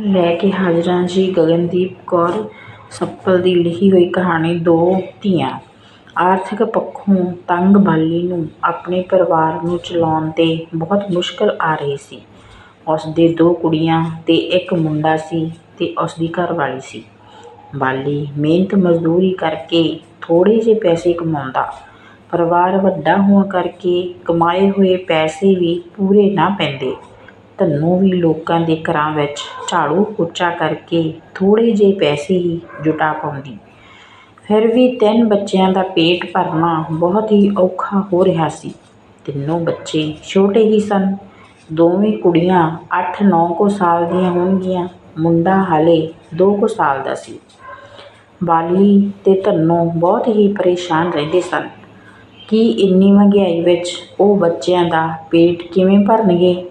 ਲੈ ਕੇ ਹਾਜ਼ਰ ਹਾਂ ਜੀ। ਗਗਨਦੀਪ ਕੌਰ ਸੱਪਲ ਦੀ ਲਿਖੀ ਹੋਈ ਕਹਾਣੀ ਦੋ ਧੀਆਂ। ਆਰਥਿਕ ਪੱਖੋਂ ਤੰਗ ਬਾਲੀ ਨੂੰ ਆਪਣੇ ਪਰਿਵਾਰ ਨੂੰ ਚਲਾਉਣ 'ਤੇ ਬਹੁਤ ਮੁਸ਼ਕਲ ਆ ਰਹੀ ਸੀ। ਉਸ ਦੇ ਦੋ ਕੁੜੀਆਂ ਅਤੇ ਇੱਕ ਮੁੰਡਾ ਸੀ ਅਤੇ ਉਸ ਦੀ ਘਰਵਾਲੀ ਸੀ। ਬਾਲੀ ਮਿਹਨਤ ਮਜ਼ਦੂਰੀ ਕਰਕੇ ਥੋੜ੍ਹੇ ਜਿਹੇ ਪੈਸੇ ਕਮਾਉਂਦਾ। ਪਰਿਵਾਰ ਵੱਡਾ ਹੋਣ ਕਰਕੇ ਕਮਾਏ ਹੋਏ ਪੈਸੇ ਵੀ ਪੂਰੇ ਨਾ ਪੈਂਦੇ। ਧੰਨੂ ਵੀ ਲੋਕਾਂ ਦੇ ਘਰਾਂ ਵਿੱਚ ਝਾੜੂ ਪੋਚਾ ਕਰਕੇ ਥੋੜ੍ਹੇ ਜਿਹੇ ਪੈਸੇ ਹੀ ਜੁਟਾ ਪਾਉਂਦੀ। ਫਿਰ ਵੀ ਤਿੰਨ ਬੱਚਿਆਂ ਦਾ ਪੇਟ ਭਰਨਾ ਬਹੁਤ ਹੀ ਔਖਾ ਹੋ ਰਿਹਾ ਸੀ। ਤਿੰਨੋਂ ਬੱਚੇ ਛੋਟੇ ਹੀ ਸਨ। ਦੋਵੇਂ ਕੁੜੀਆਂ ਅੱਠ, ਨੌ ਕੁ ਸਾਲ ਦੀਆਂ ਹੋਣਗੀਆਂ। ਮੁੰਡਾ ਹਾਲੇ ਦੋ ਕੁ ਸਾਲ ਦਾ ਸੀ। ਬਾਲੀ ਅਤੇ ਧੰਨੂ ਬਹੁਤ ਹੀ ਪਰੇਸ਼ਾਨ ਰਹਿੰਦੇ ਸਨ। ਕਿ ਇੰਨੀ ਮਹਿੰਗਾਈ ਵਿੱਚ ਉਹ ਬੱਚਿਆਂ ਦਾ ਪੇਟ ਕਿਵੇਂ ਭਰਨਗੇ?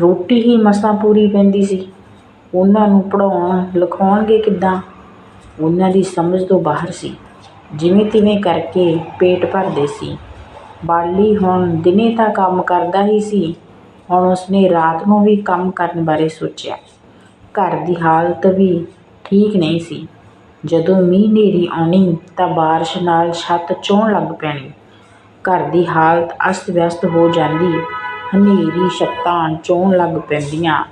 ਰੋਟੀ ਹੀ ਮਸਾਂ ਪੂਰੀ ਪੈਂਦੀ ਸੀ। ਉਹਨਾਂ ਨੂੰ ਪੜ੍ਹਾਉਣ, ਲਿਖਾਉਣਗੇ ਕਿੱਦਾਂ? ਉਹਨਾਂ ਦੀ ਸਮਝ ਤੋਂ ਬਾਹਰ ਸੀ। ਜਿਵੇਂ ਤਿਵੇਂ ਕਰਕੇ ਪੇਟ ਭਰਦੇ ਸੀ। ਬਾਲੀ ਹੁਣ ਦਿਨੇ ਤਾਂ ਕੰਮ ਕਰਦਾ ਹੀ ਸੀ। ਹੁਣ ਉਸਨੇ ਰਾਤ ਨੂੰ ਵੀ ਕੰਮ ਕਰਨ ਬਾਰੇ ਸੋਚਿਆ। ਘਰ ਦੀ ਹਾਲਤ ਵੀ ਠੀਕ ਨਹੀਂ ਸੀ। ਜਦੋਂ ਮੀਂਹ ਹਨੇਰੀ ਆਉਣੀ ਤਾਂ ਬਾਰਿਸ਼ ਨਾਲ ਛੱਤ ਚੋਣ ਲੱਗ ਪੈਣੀ। ਘਰ ਦੀ ਹਾਲਤ ਅਸਤ ਵਿਅਸਤ ਹੋ ਜਾਂਦੀ। ਹਨੇਰੀ ਛੱਤਾਂ ਚੋਣ ਲੱਗ ਪੈਂਦੀਆਂ।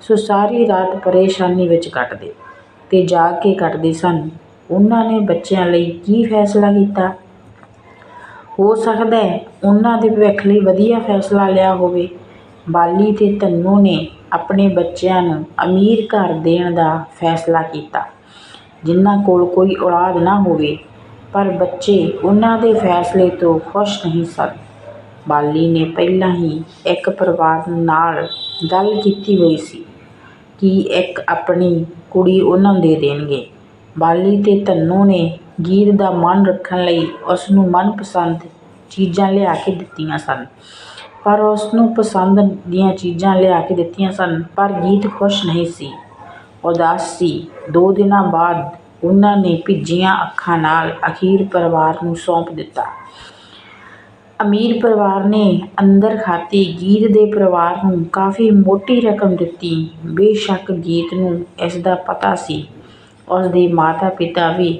ਸੋ ਸਾਰੀ ਰਾਤ ਪਰੇਸ਼ਾਨੀ ਵਿੱਚ ਕੱਟਦੇ ਅਤੇ ਜਾਗ ਕੇ ਕੱਟਦੇ ਸਨ। ਉਹਨਾਂ ਨੇ ਬੱਚਿਆਂ ਲਈ ਕੀ ਫੈਸਲਾ ਕੀਤਾ? ਹੋ ਸਕਦਾ ਹੈ ਉਹਨਾਂ ਦੇ ਭਵਿੱਖ ਲਈ ਵਧੀਆ ਫੈਸਲਾ ਲਿਆ ਹੋਵੇ। ਬਾਲੀ ਅਤੇ ਤੰਨੂ ਨੇ ਆਪਣੇ ਬੱਚਿਆਂ ਨੂੰ ਅਮੀਰ ਘਰ ਦੇਣ ਦਾ ਫੈਸਲਾ ਕੀਤਾ। ਜਿਨ੍ਹਾਂ ਕੋਲ ਕੋਈ ਔਲਾਦ ਨਾ ਹੋਵੇ, ਪਰ ਬੱਚੇ ਉਹਨਾਂ ਦੇ ਫੈਸਲੇ ਤੋਂ ਖੁਸ਼ ਨਹੀਂ ਸਨ। ਬਾਲੀ ਨੇ ਪਹਿਲਾਂ ਹੀ ਇੱਕ ਪਰਿਵਾਰ ਨਾਲ ਗੱਲ ਕੀਤੀ ਹੋਈ ਸੀ ਕਿ ਇੱਕ ਆਪਣੀ ਕੁੜੀ ਉਹਨਾਂ ਨੂੰ ਦੇ ਦੇਣਗੇ। ਬਾਲੀ ਅਤੇ ਤੰਨੂ ਨੇ ਗੀਤ ਦਾ ਮਨ ਰੱਖਣ ਲਈ ਉਸ ਨੂੰ ਮਨਪਸੰਦ ਚੀਜ਼ਾਂ ਲਿਆ ਕੇ ਦਿੱਤੀਆਂ ਸਨ। ਪਰ ਉਸ ਨੂੰ ਪਸੰਦ ਦੀਆਂ ਚੀਜ਼ਾਂ ਲਿਆ ਕੇ ਦਿੱਤੀਆਂ ਸਨ, ਪਰ ਗੀਤ ਖੁਸ਼ ਨਹੀਂ ਸੀ। ਉਦਾਸ ਸੀ। ਦੋ ਦਿਨਾਂ ਬਾਅਦ ਉਹਨਾਂ ਨੇ ਭਿੱਜੀਆਂ ਅੱਖਾਂ ਨਾਲ ਅਖੀਰ ਪਰਿਵਾਰ ਨੂੰ ਸੌਂਪ ਦਿੱਤਾ। ਅਮੀਰ ਪਰਿਵਾਰ ਨੇ ਅੰਦਰ ਖਾਤੀ ਗੀਤ ਦੇ ਪਰਿਵਾਰ ਨੂੰ ਕਾਫੀ ਮੋਟੀ ਰਕਮ ਦਿੱਤੀ। ਬੇਸ਼ੱਕ ਗੀਤ ਨੂੰ ਇਸ ਦਾ ਪਤਾ ਸੀ। ਉਸ ਦੇ ਮਾਤਾ ਪਿਤਾ ਵੀ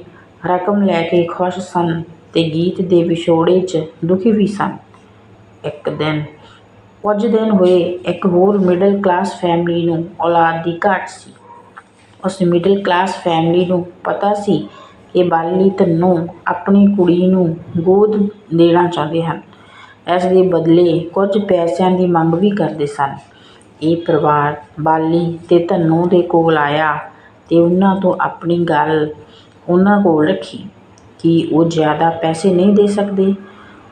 ਰਕਮ ਲੈ ਕੇ ਖੁਸ਼ ਸਨ ਤੇ ਗੀਤ ਦੇ ਵਿਛੋੜੇ 'ਚ ਦੁਖੀ ਵੀ ਸਨ। ਇੱਕ ਦਿਨ, ਕੁਝ ਦਿਨ ਹੋਏ, ਇੱਕ ਹੋਰ ਮਿਡਲ ਕਲਾਸ ਫੈਮਿਲੀ ਨੂੰ ਔਲਾਦ ਦੀ ਘਾਟ ਸੀ। ਉਸ ਮਿਡਲ ਕਲਾਸ ਫੈਮਿਲੀ ਨੂੰ ਪਤਾ ਸੀ ਕਿ ਬਾਲੀ ਧੰਨੋਂ ਆਪਣੀ ਕੁੜੀ ਨੂੰ ਗੋਦ ਦੇਣਾ ਚਾਹੁੰਦੇ ਹਨ। ਇਸ ਦੇ ਬਦਲੇ ਕੁਝ ਪੈਸਿਆਂ ਦੀ ਮੰਗ ਵੀ ਕਰਦੇ ਸਨ। ਇਹ ਪਰਿਵਾਰ ਬਾਲੀ ਅਤੇ ਧੰਨੂ ਦੇ ਕੋਲ ਆਇਆ ਅਤੇ ਉਹਨਾਂ ਤੋਂ ਆਪਣੀ ਗੱਲ ਉਹਨਾਂ ਕੋਲ ਰੱਖੀ ਕਿ ਉਹ ਜ਼ਿਆਦਾ ਪੈਸੇ ਨਹੀਂ ਦੇ ਸਕਦੇ।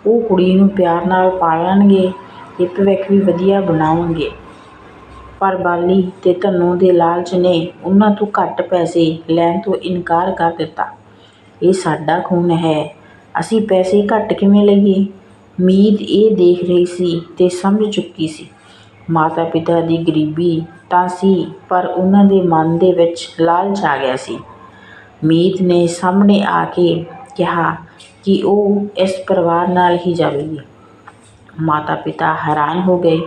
ਉਹ ਕੁੜੀ ਨੂੰ ਪਿਆਰ ਨਾਲ ਪਾਲਣਗੇ ਅਤੇ ਭਵਿੱਖ ਵੀ ਵਧੀਆ ਬਣਾਉਣਗੇ। ਪਰ ਬਾਲੀ ਅਤੇ ਧੰਨੂ ਦੇ ਲਾਲਚ ਨੇ ਉਹਨਾਂ ਤੋਂ ਘੱਟ ਪੈਸੇ ਲੈਣ ਤੋਂ ਇਨਕਾਰ ਕਰ ਦਿੱਤਾ। ਇਹ ਸਾਡਾ ਖੂਨ ਹੈ। ਅਸੀਂ ਪੈਸੇ ਘੱਟ ਕਿਵੇਂ ਲਈਏ? ਮੀਤ ਇਹ ਦੇਖ ਰਹੀ ਸੀ ਤੇ ਸਮਝ ਚੁੱਕੀ ਸੀ। ਮਾਤਾ ਪਿਤਾ ਦੀ ਗਰੀਬੀ ਤਾਂ ਸੀ, ਪਰ ਉਹਨਾਂ ਦੇ ਮਨ ਦੇ ਵਿੱਚ ਲਾਲਚ ਆ ਗਿਆ ਸੀ। ਮੀਤ ਨੇ ਸਾਹਮਣੇ ਆ ਕੇ ਕਿਹਾ ਕਿ ਉਹ ਇਸ ਪਰਿਵਾਰ ਨਾਲ ਹੀ ਜਾਵੇਗੀ। ਮਾਤਾ ਪਿਤਾ ਹੈਰਾਨ ਹੋ ਗਏ,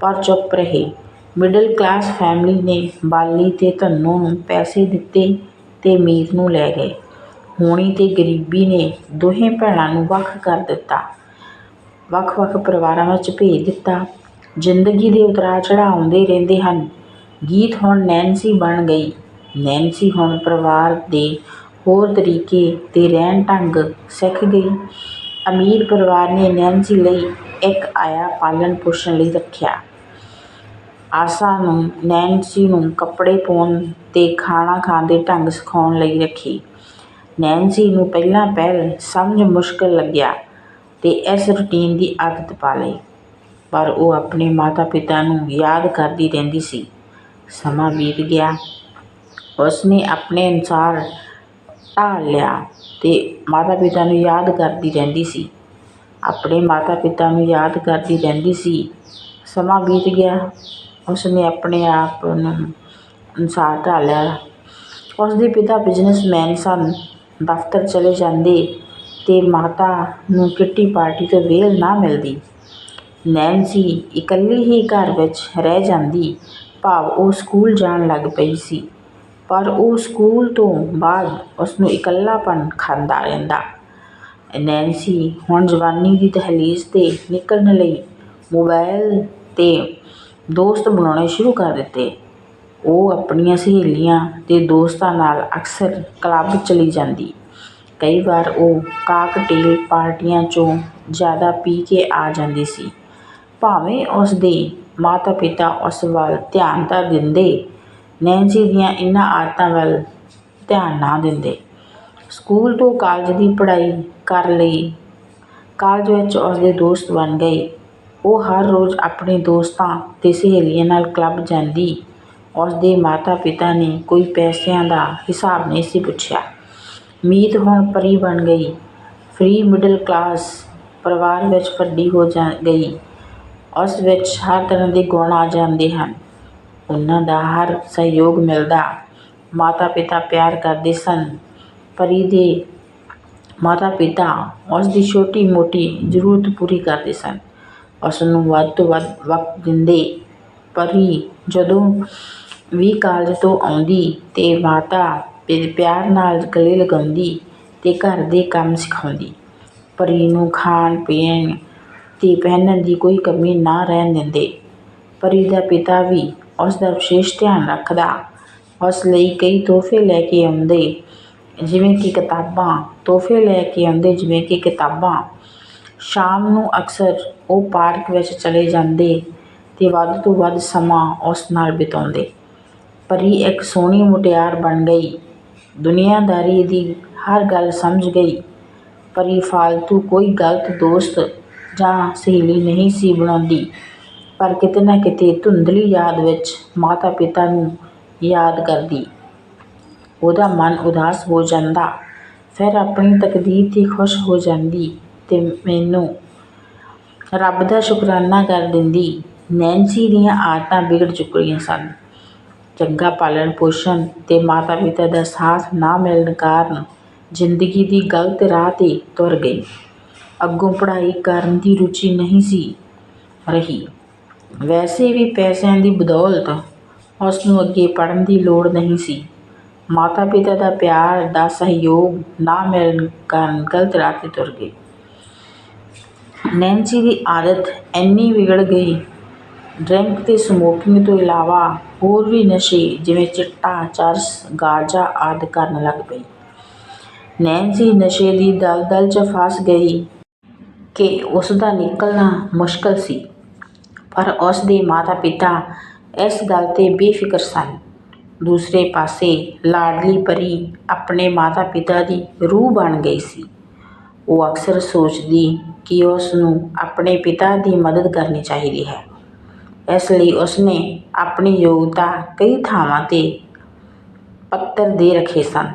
ਪਰ ਚੁੱਪ ਰਹੇ। ਮਿਡਲ ਕਲਾਸ ਫੈਮਿਲੀ ਨੇ ਬਾਲੀ ਤੇ ਧੰਨੂ ਨੂੰ ਪੈਸੇ ਦਿੱਤੇ ਤੇ ਮੀਤ ਨੂੰ ਲੈ ਗਏ। ਹੋਣੀ ਤੇ ਗਰੀਬੀ ਨੇ ਦੋਹੇ ਭੈਣਾਂ ਨੂੰ ਵੱਖ ਕਰ ਦਿੱਤਾ। ਵੱਖ-ਵੱਖ ਪਰਿਵਾਰਾਂ ਵਿੱਚ ਭੇਜ ਦਿੱਤਾ। ਜ਼ਿੰਦਗੀ ਦੇ ਉਤਰਾਅ ਚੜ੍ਹਾਅ ਆਉਂਦੇ ਰਹਿੰਦੇ ਹਨ। ਗੀਤ ਹੁਣ ਨੈਨਸੀ ਬਣ ਗਈ। ਨੈਨਸੀ ਹੁਣ ਪਰਿਵਾਰ ਦੇ ਹੋਰ ਤਰੀਕੇ ਅਤੇ ਰਹਿਣ ਢੰਗ ਸਿੱਖ ਗਈ। ਅਮੀਰ ਪਰਿਵਾਰ ਨੇ ਨੈਨਸੀ ਲਈ ਇੱਕ ਆਇਆ ਪਾਲਣ ਪੋਸ਼ਣ ਲਈ ਰੱਖਿਆ। ਆਸਾ ਨੂੰ, ਨੈਨਸੀ ਨੂੰ ਕੱਪੜੇ ਪਾਉਣ ਅਤੇ ਖਾਣਾ ਖਾਣ ਦੇ ਢੰਗ ਸਿਖਾਉਣ ਲਈ ਰੱਖੀ। ਨੈਨਸੀ ਨੂੰ ਪਹਿਲਾਂ ਪਹਿਲ ਸਮਝ ਮੁਸ਼ਕਲ ਲੱਗਿਆ। ਅਤੇ ਇਸ ਰੂਟੀਨ ਦੀ ਆਦਤ ਪਾ ਲਈ। ਪਰ ਉਹ ਆਪਣੇ ਮਾਤਾ ਪਿਤਾ ਨੂੰ ਯਾਦ ਕਰਦੀ ਰਹਿੰਦੀ ਸੀ। ਸਮਾਂ ਬੀਤ ਗਿਆ। ਉਸਨੇ ਆਪਣੇ ਅਨੁਸਾਰ ਢਾਲ ਲਿਆ ਅਤੇ ਮਾਤਾ ਪਿਤਾ ਨੂੰ ਯਾਦ ਕਰਦੀ ਰਹਿੰਦੀ ਸੀ। ਆਪਣੇ ਮਾਤਾ ਪਿਤਾ ਨੂੰ ਯਾਦ ਕਰਦੀ ਰਹਿੰਦੀ ਸੀ। ਸਮਾਂ ਬੀਤ ਗਿਆ। ਉਸਨੇ ਆਪਣੇ ਆਪ ਨੂੰ ਅਨੁਸਾਰ ਢਾਲਿਆ ਉਸਦੇ ਪਿਤਾ ਬਿਜ਼ਨਸਮੈਨ ਸਨ। ਦਫ਼ਤਰ ਚਲੇ ਜਾਂਦੇ ਅਤੇ ਮਾਤਾ ਨੂੰ ਕਿੱਟੀ ਪਾਰਟੀ ਤੋਂ ਵੇਲ ਨਾ ਮਿਲਦੀ। ਨੈਨਸੀ ਇਕੱਲੀ ਹੀ ਘਰ ਵਿੱਚ ਰਹਿ ਜਾਂਦੀ। ਭਾਵ ਉਹ ਸਕੂਲ ਜਾਣ ਲੱਗ ਪਈ ਸੀ। ਪਰ ਉਹ ਸਕੂਲ ਤੋਂ ਬਾਅਦ ਉਸਨੂੰ ਇਕੱਲਾਪਨ ਖਾਂਦਾ ਰਹਿੰਦਾ। ਨੈਨਸੀ ਹੁਣ ਜਵਾਨੀ ਦੀ ਦਹਿਲੀਜ਼ 'ਤੇ ਨਿਕਲਣ ਲਈ ਮੋਬਾਈਲ 'ਤੇ ਦੋਸਤ ਬਣਾਉਣੇ ਸ਼ੁਰੂ ਕਰ ਦਿੱਤੇ। ਉਹ ਆਪਣੀਆਂ ਸਹੇਲੀਆਂ ਅਤੇ ਦੋਸਤਾਂ ਨਾਲ ਅਕਸਰ ਕਲੱਬ ਚਲੀ ਜਾਂਦੀ। ਕਈ ਵਾਰ ਉਹ ਕਾਕਟੇਲ ਪਾਰਟੀਆਂ 'ਚੋਂ ਜ਼ਿਆਦਾ ਪੀ ਕੇ ਆ ਜਾਂਦੀ ਸੀ। ਭਾਵੇਂ ਉਸਦੇ ਮਾਤਾ ਪਿਤਾ ਉਸ ਵੱਲ ਧਿਆਨ ਤਾਂ ਦਿੰਦੇ ਨੈਂਸੀ ਦੀਆਂ ਇਨ੍ਹਾਂ ਆਦਤਾਂ ਵੱਲ ਧਿਆਨ ਨਾ ਦਿੰਦੇ। ਸਕੂਲ ਤੋਂ ਕਾਲਜ ਦੀ ਪੜ੍ਹਾਈ ਕਰ ਲਈ, ਕਾਲਜ ਵਿੱਚ ਉਸਦੇ ਦੋਸਤ ਬਣ ਗਏ। ਉਹ ਹਰ ਰੋਜ਼ ਆਪਣੇ ਦੋਸਤਾਂ ਅਤੇ ਸਹੇਲੀਆਂ ਨਾਲ ਕਲੱਬ ਜਾਂਦੀ। ਉਸਦੇ ਮਾਤਾ ਪਿਤਾ ਨੇ ਕੋਈ ਪੈਸਿਆਂ ਦਾ ਹਿਸਾਬ ਨਹੀਂ ਸੀ ਪੁੱਛਿਆ। ਮੀਤ ਹੁਣ ਪਰੀ ਬਣ ਗਈ। ਫ੍ਰੀ ਮਿਡਲ ਕਲਾਸ ਪਰਿਵਾਰ ਵਿੱਚ ਵੱਡੀ ਹੋ ਜਾ ਗਈ। ਉਸ ਵਿੱਚ ਹਰ ਤਰ੍ਹਾਂ ਦੇ ਗੁਣ ਆ ਜਾਂਦੇ ਹਨ। ਉਹਨਾਂ ਦਾ ਹਰ ਸਹਿਯੋਗ ਮਿਲਦਾ। ਮਾਤਾ ਪਿਤਾ ਪਿਆਰ ਕਰਦੇ ਸਨ। ਪਰੀ ਦੇ ਮਾਤਾ ਪਿਤਾ ਉਸ ਦੀ ਛੋਟੀ ਮੋਟੀ ਜ਼ਰੂਰਤ ਪੂਰੀ ਕਰਦੇ ਸਨ। ਉਸ ਨੂੰ ਵੱਧ ਤੋਂ ਵੱਧ ਵਕਤ ਦਿੰਦੇ। ਪਰੀ ਜਦੋਂ ਵੀ ਕਾਲਜ ਤੋਂ ਆਉਂਦੀ ਤੇ ਮਾਤਾ ਪਿ- ਪਿਆਰ ਨਾਲ ਗਲੇ ਲਗਾਉਂਦੀ ਅਤੇ ਘਰ ਦੇ ਕੰਮ ਸਿਖਾਉਂਦੀ। ਪਰੀ ਨੂੰ ਖਾਣ ਪੀਣ ਅਤੇ ਪਹਿਨਣ ਦੀ ਕੋਈ ਕਮੀ ਨਾ ਰਹਿਣ ਦਿੰਦੇ। ਪਰੀ ਦਾ ਪਿਤਾ ਵੀ ਉਸ ਦਾ ਵਿਸ਼ੇਸ਼ ਧਿਆਨ ਰੱਖਦਾ। ਉਸ ਲਈ ਕਈ ਤੋਹਫੇ ਲੈ ਕੇ ਆਉਂਦੇ, ਜਿਵੇਂ ਕਿ ਕਿਤਾਬਾਂ। ਤੋਹਫੇ ਲੈ ਕੇ ਆਉਂਦੇ, ਜਿਵੇਂ ਕਿ ਕਿਤਾਬਾਂ। ਸ਼ਾਮ ਨੂੰ ਅਕਸਰ ਉਹ ਪਾਰਕ ਵਿੱਚ ਚਲੇ ਜਾਂਦੇ ਅਤੇ ਵੱਧ ਤੋਂ ਵੱਧ ਸਮਾਂ ਉਸ ਨਾਲ ਬਿਤਾਉਂਦੇ। ਪਰੀ ਇੱਕ ਸੋਹਣੀ ਮੁਟਿਆਰ ਬਣ ਗਈ। ਦੁਨੀਆਦਾਰੀ ਦੀ ਹਰ ਗੱਲ ਸਮਝ ਗਈ, ਪਰੀ ਫਾਲਤੂ ਕੋਈ ਗਲਤ ਦੋਸਤ ਜਾਂ ਸਹੇਲੀ ਨਹੀਂ ਸੀ ਬਣਾਉਂਦੀ। ਪਰ ਕਿਤੇ ਨਾ ਕਿਤੇ ਧੁੰਦਲੀ ਯਾਦ ਵਿੱਚ ਮਾਤਾ ਪਿਤਾ ਨੂੰ ਯਾਦ ਕਰਦੀ। ਉਹਦਾ ਮਨ ਉਦਾਸ ਹੋ ਜਾਂਦਾ, ਫਿਰ ਆਪਣੀ ਤਕਦੀਰ 'ਤੇ ਖੁਸ਼ ਹੋ ਜਾਂਦੀ ਅਤੇ ਮੈਨੂੰ ਰੱਬ ਦਾ ਸ਼ੁਕਰਾਨਾ ਕਰ ਦਿੰਦੀ। ਨੈਨਸੀ ਦੀਆਂ ਆਦਤਾਂ ਵਿਗੜ ਚੁੱਕੀਆਂ ਸਨ। ਚੰਗਾ ਪਾਲਣ ਪੋਸ਼ਣ ਅਤੇ ਮਾਤਾ ਪਿਤਾ ਦਾ ਸਾਥ ਨਾ ਮਿਲਣ ਕਾਰਨ ਜ਼ਿੰਦਗੀ ਦੀ ਗਲਤ ਰਾਹ 'ਤੇ ਤੁਰ ਗਈ। ਅੱਗੋਂ ਪੜ੍ਹਾਈ ਕਰਨ ਦੀ ਰੁਚੀ ਨਹੀਂ ਸੀ ਰਹੀ। ਵੈਸੇ ਵੀ ਪੈਸਿਆਂ ਦੀ ਬਦੌਲਤ ਉਸ ਨੂੰ ਅੱਗੇ ਪੜ੍ਹਨ ਦੀ ਲੋੜ ਨਹੀਂ ਸੀ। ਮਾਤਾ ਪਿਤਾ ਦਾ ਪਿਆਰ ਦਾ ਸਹਿਯੋਗ ਨਾ ਮਿਲਣ ਕਾਰਨ ਗਲਤ ਰਾਹ 'ਤੇ ਤੁਰ ਗਈ ਨੈਨਸੀ ਦੀ ਆਦਤ ਇੰਨੀ ਵਿਗੜ ਗਈ ਡਰਿੰਕ ਅਤੇ ਸਮੋਕਿੰਗ ਤੋਂ ਇਲਾਵਾ ਹੋਰ ਵੀ ਨਸ਼ੇ, ਜਿਵੇਂ ਚਿੱਟਾ, ਚਰਸ, ਗਾਂਜਾ ਆਦਿ ਕਰਨ ਲੱਗ ਪਈ। ਨੈਨਸੀ ਨਸ਼ੇ ਦੀ ਦਲਦਲ 'ਚ ਫਸ ਗਈ ਕਿ ਉਸ ਦਾ ਨਿਕਲਣਾ ਮੁਸ਼ਕਲ ਸੀ, ਪਰ ਉਸ ਦੇ ਮਾਤਾ ਪਿਤਾ ਇਸ ਗੱਲ 'ਤੇ ਬੇਫਿਕਰ ਸਨ। ਦੂਸਰੇ ਪਾਸੇ ਲਾਡਲੀ ਪਰੀ ਆਪਣੇ ਮਾਤਾ ਪਿਤਾ ਦੀ ਰੂਹ ਬਣ ਗਈ ਸੀ। ਉਹ ਅਕਸਰ ਸੋਚਦੀ ਕਿ ਉਸ ਨੂੰ ਆਪਣੇ ਪਿਤਾ ਦੀ ਮਦਦ ਕਰਨੀ ਚਾਹੀਦੀ ਹੈ। ਇਸ ਲਈ ਉਸਨੇ ਆਪਣੀ ਯੋਗਤਾ ਕਈ ਥਾਵਾਂ 'ਤੇ ਪੱਤਰ ਦੇ ਰੱਖੇ ਸਨ।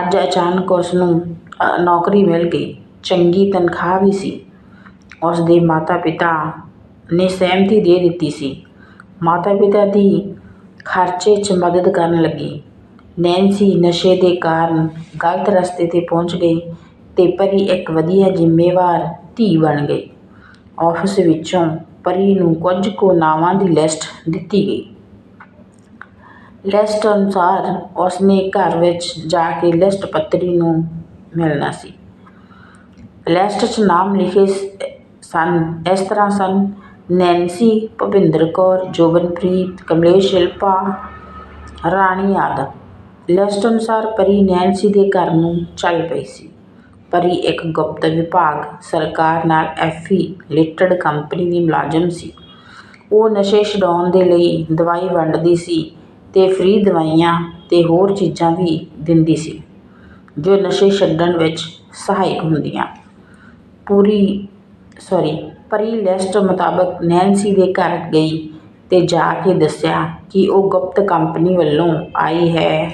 ਅੱਜ ਅਚਾਨਕ ਉਸਨੂੰ ਨੌਕਰੀ ਮਿਲ ਗਈ। ਚੰਗੀ ਤਨਖਾਹ ਵੀ ਸੀ। ਉਸਦੇ ਮਾਤਾ ਪਿਤਾ ਨੇ ਸਹਿਮਤੀ ਦੇ ਦਿੱਤੀ ਸੀ। ਮਾਤਾ ਪਿਤਾ ਦੀ ਖਰਚੇ 'ਚ ਮਦਦ ਕਰਨ ਲੱਗੀ। ਨੈਂਸੀ ਨਸ਼ੇ ਦੇ ਕਾਰਨ ਗਲਤ ਰਸਤੇ 'ਤੇ ਪਹੁੰਚ ਗਈ ਅਤੇ ਪਰੀ ਇੱਕ ਵਧੀਆ ਜ਼ਿੰਮੇਵਾਰ ਧੀ ਬਣ ਗਈ। ਆਫਿਸ ਵਿੱਚੋਂ ਪਰੀ ਨੂੰ ਕੁਝ ਕੁ ਨਾਵਾਂ ਦੀ ਲਿਸਟ ਦਿੱਤੀ ਗਈ। ਲਿਸਟ ਅਨੁਸਾਰ ਉਸਨੇ ਘਰ ਵਿੱਚ ਜਾ ਕੇ ਲਿਸਟ ਪੱਤਰੀ ਨੂੰ ਮਿਲਣਾ ਸੀ। ਲਿਸਟ 'ਚ ਨਾਮ ਲਿਖੇ ਸਨ। ਇਸ ਤਰ੍ਹਾਂ ਸਨ, ਨੈਨਸੀ ਭੁਪਿੰਦਰ ਕੌਰ, ਜੋਬਨਪ੍ਰੀਤ, ਕਮਲੇਸ਼ ਸ਼ਿਲਪਾ, ਰਾਣੀ ਆਦਿ। ਲਿਸਟ ਅਨੁਸਾਰ ਪਰੀ ਨੈਨਸੀ ਦੇ ਘਰ ਨੂੰ ਚੱਲ ਪਈ ਸੀ। ਪਰੀ ਇੱਕ ਗੁਪਤ ਵਿਭਾਗ ਸਰਕਾਰ ਨਾਲ ਐਫੀਲੇਟਡ ਕੰਪਨੀ ਦੀ ਮੁਲਾਜ਼ਮ ਸੀ। ਉਹ ਨਸ਼ੇ ਛੁਡਾਉਣ ਦੇ ਲਈ ਦਵਾਈ ਵੰਡਦੀ ਸੀ ਤੇ ਫ੍ਰੀ ਦਵਾਈਆਂ ਤੇ ਹੋਰ ਚੀਜ਼ਾਂ ਵੀ ਦਿੰਦੀ ਸੀ, ਜੋ ਨਸ਼ੇ ਛੱਡਣ ਵਿੱਚ ਸਹਾਇਕ ਹੁੰਦੀਆਂ। ਪੂਰੀ ਸੌਰੀ ਪਰੀ ਲਿਸਟ ਮੁਤਾਬਕ ਨੈਂਸੀ ਦੇ ਘਰ ਗਈ ਤੇ ਜਾ ਕੇ ਦੱਸਿਆ ਕਿ ਉਹ ਗੁਪਤ ਕੰਪਨੀ ਵੱਲੋਂ ਆਈ ਹੈ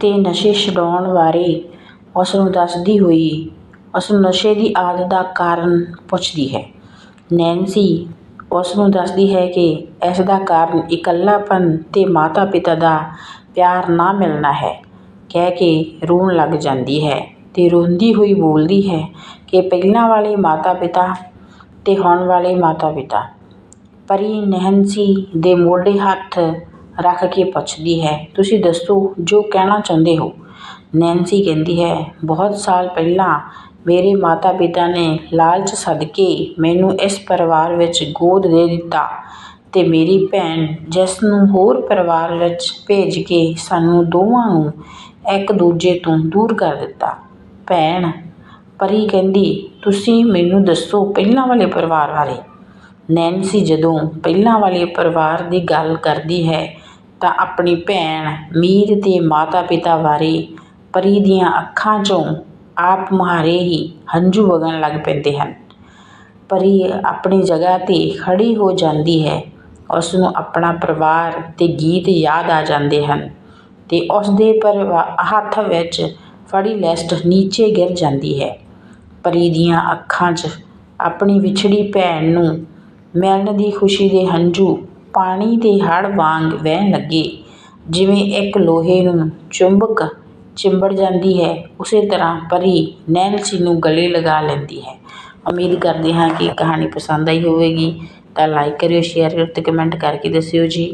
ਤੇ ਨਸ਼ੇ ਛੁਡਾਉਣ ਬਾਰੇ ਉਸ ਨੂੰ ਦੱਸਦੀ ਹੋਈ ਉਸ ਨੂੰ ਨਸ਼ੇ ਦੀ ਆਦਤ ਦਾ ਕਾਰਨ ਪੁੱਛਦੀ ਹੈ। ਨੈਨਸੀ ਉਸ ਨੂੰ ਦੱਸਦੀ ਹੈ ਕਿ ਇਸ ਦਾ ਕਾਰਨ ਇਕੱਲਾਪਨ ਅਤੇ ਮਾਤਾ ਪਿਤਾ ਦਾ ਪਿਆਰ ਨਾ ਮਿਲਣਾ ਹੈ। ਕਹਿ ਕੇ ਰੋਣ ਲੱਗ ਜਾਂਦੀ ਹੈ ਅਤੇ ਰੋਂਦੀ ਹੋਈ ਬੋਲਦੀ ਹੈ ਕਿ ਪਹਿਲਾਂ ਵਾਲੇ ਮਾਤਾ ਪਿਤਾ ਅਤੇ ਹੁਣ ਵਾਲੇ ਮਾਤਾ ਪਿਤਾ ਪਰੀ ਨੈਂਸੀ ਦੇ ਮੋਢੇ ਹੱਥ ਰੱਖ ਕੇ ਪੁੱਛਦੀ ਹੈ, ਤੁਸੀਂ ਦੱਸੋ ਜੋ ਕਹਿਣਾ ਚਾਹੁੰਦੇ ਹੋ? ਨੈਂਸੀ ਕਹਿੰਦੀ ਹੈ, ਬਹੁਤ ਸਾਲ ਪਹਿਲਾਂ ਮੇਰੇ ਮਾਤਾ ਪਿਤਾ ਨੇ ਲਾਲਚ ਸਦਕੇ ਮੈਨੂੰ ਇਸ ਪਰਿਵਾਰ ਵਿੱਚ ਗੋਦ ਦੇ ਦਿੱਤਾ ਅਤੇ ਮੇਰੀ ਭੈਣ ਜਿਸ ਨੂੰ ਹੋਰ ਪਰਿਵਾਰ ਵਿੱਚ ਭੇਜ ਕੇ ਸਾਨੂੰ ਦੋਵਾਂ ਨੂੰ ਇੱਕ ਦੂਜੇ ਤੋਂ ਦੂਰ ਕਰ ਦਿੱਤਾ। ਭੈਣ ਪਰੀ ਕਹਿੰਦੀ, ਤੁਸੀਂ ਮੈਨੂੰ ਦੱਸੋ ਪਹਿਲਾਂ ਵਾਲੇ ਪਰਿਵਾਰ ਬਾਰੇ? ਨੈਨਸੀ ਜਦੋਂ ਪਹਿਲਾਂ ਵਾਲੇ ਪਰਿਵਾਰ ਦੀ ਗੱਲ ਕਰਦੀ ਹੈ ਤਾਂ ਆਪਣੀ ਭੈਣ ਮੀਰ ਤੇ ਮਾਤਾ ਪਿਤਾ ਬਾਰੇ ਪਰੀ ਦੀਆਂ ਅੱਖਾਂ 'ਚੋਂ ਆਪ ਮੁਹਾਰੇ ਹੀ ਹੰਝੂ ਵਗਣ ਲੱਗ ਪੈਂਦੇ ਹਨ। ਪਰੀ ਆਪਣੀ ਜਗ੍ਹਾ ਤੇ ਖੜ੍ਹੀ ਹੋ ਜਾਂਦੀ ਹੈ। ਉਸ ਨੂੰ ਆਪਣਾ ਪਰਿਵਾਰ ਅਤੇ ਗੀਤ ਯਾਦ ਆ ਜਾਂਦੇ ਹਨ ਅਤੇ ਉਸ ਦੇ ਹੱਥ ਵਿੱਚ ਫੜੀ ਲੈਸਟ ਨੀਚੇ ਗਿਰ ਜਾਂਦੀ ਹੈ। ਪਰੀ ਦੀਆਂ ਅੱਖਾਂ 'ਚ ਆਪਣੀ ਵਿਛੜੀ ਭੈਣ ਨੂੰ ਮਿਲਣ ਦੀ ਖੁਸ਼ੀ ਦੇ ਹੰਝੂ ਪਾਣੀ ਦੇ ਹੜ੍ਹ ਵਾਂਗ ਵਹਿਣ ਲੱਗੇ, ਜਿਵੇਂ ਇੱਕ ਲੋਹੇ ਨੂੰ ਚੁੰਬਕ ਚਿੰਬੜ ਜਾਂਦੀ ਹੈ, ਉਸੇ ਤਰ੍ਹਾਂ ਪਰੀ ਨੈਂਸੀ ਨੂੰ ਗਲੇ ਲਗਾ ਲੈਂਦੀ ਹੈ। ਉਮੀਦ ਕਰਦੇ ਹਾਂ ਕਿ ਕਹਾਣੀ ਪਸੰਦ ਆਈ ਹੋਵੇਗੀ। ਤਾਂ ਲਾਈਕ ਕਰਿਓ ਸ਼ੇਅਰ ਕਰਿਓ ਅਤੇ ਕਮੈਂਟ ਕਰਕੇ ਦੱਸਿਓ ਜੀ।